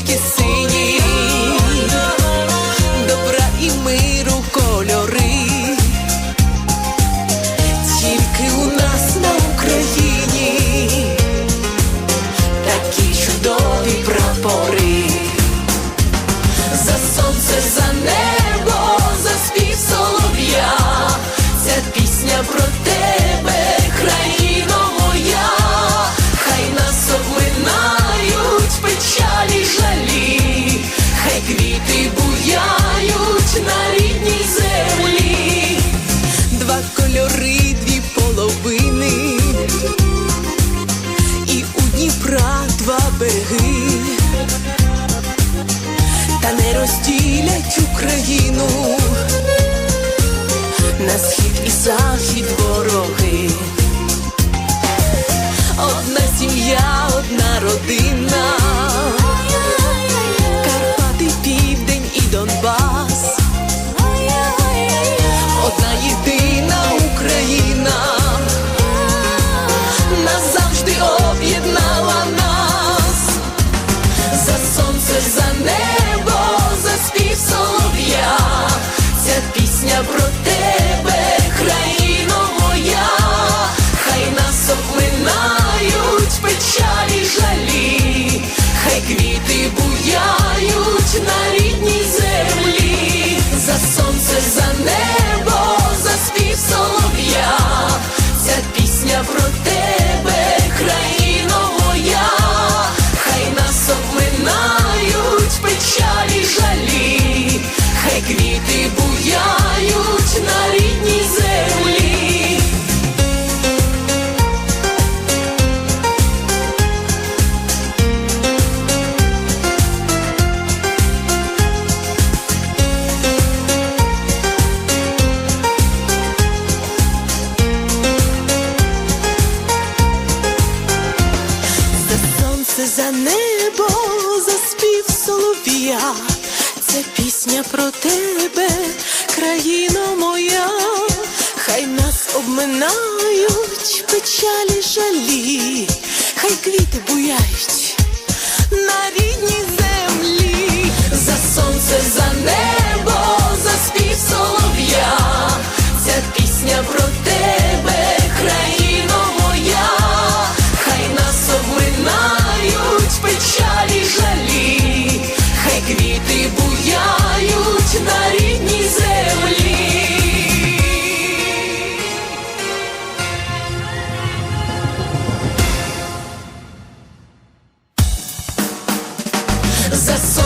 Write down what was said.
стрічки сині, добра і миру кольори, тільки у нас на Україні такі чудові прапори, за сонце за небо. квіти буяють на рідній землі, два кольори, дві половини, і у Дніпра два береги, та не розділять Україну на схід і захід вороги. Одна сім'я, одна родина. Це за небо, за спів солов'я, це пісня про тебе, країно моя, хай нас обминають печалі жалі, хай квіти буяють. Possess